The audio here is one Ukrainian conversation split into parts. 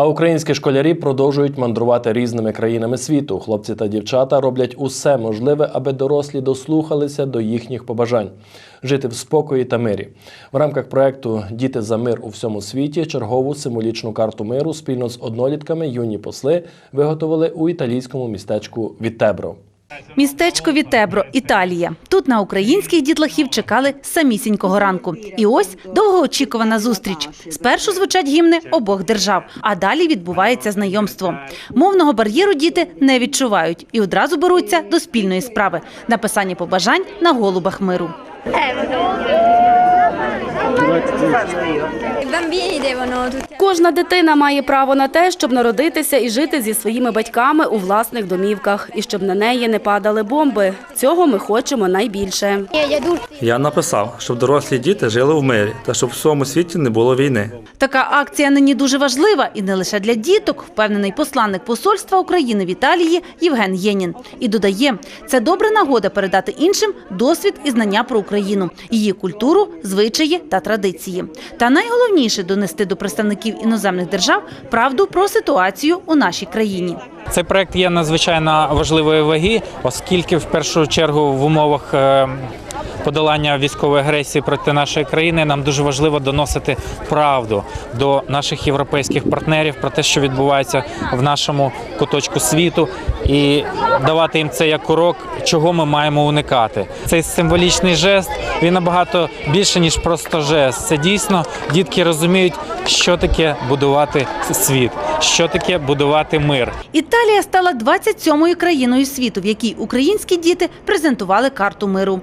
А українські школярі продовжують мандрувати різними країнами світу. Хлопці та дівчата роблять усе можливе, аби дорослі дослухалися до їхніх побажань жити в спокої та мирі. В рамках проекту Діти за мир у всьому світі чергову символічну карту миру спільно з однолітками юні посли виготовили у італійському містечку Вітебро. Містечко Вітебро, Італія. Тут на українських дітлахів чекали самісінького ранку. І ось довгоочікувана зустріч. Спершу звучать гімни обох держав, а далі відбувається знайомство. Мовного бар'єру діти не відчувають і одразу беруться до спільної справи написання побажань на голубах миру. Кожна дитина має право на те, щоб народитися і жити зі своїми батьками у власних домівках, і щоб на неї не падали бомби. Цього ми хочемо найбільше. Я написав, щоб дорослі діти жили в мирі та щоб в всьому світі не було війни. Така акція нині дуже важлива і не лише для діток, впевнений посланник посольства України в Італії Євген Єнін. І додає, це добра нагода передати іншим досвід і знання про Україну, її культуру, звичаї та традиції. Та найголовніше донести до представників іноземних держав правду про ситуацію у нашій країні. Цей проект є надзвичайно важливої ваги, оскільки в першу чергу в умовах е, подолання військової агресії проти нашої країни нам дуже важливо доносити правду до наших європейських партнерів про те, що відбувається в нашому куточку світу, і давати їм це як урок, чого ми маємо уникати. Цей символічний жест він набагато більше ніж просто жест. Це дійсно дітки розуміють, що таке будувати світ, що таке будувати мир. Італія стала 27-ю країною світу, в якій українські діти презентували карту миру.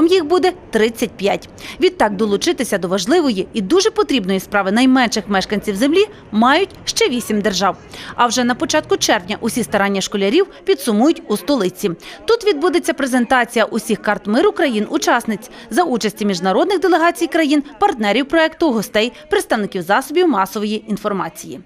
Загалом їх буде 35. Відтак долучитися до важливої і дуже потрібної справи найменших мешканців землі мають ще вісім держав. А вже на початку червня усі старання школярів підсумують у столиці. Тут відбудеться презентація усіх карт миру країн-учасниць за участі міжнародних делегацій країн, партнерів проекту, гостей, представників засобів масової інформації.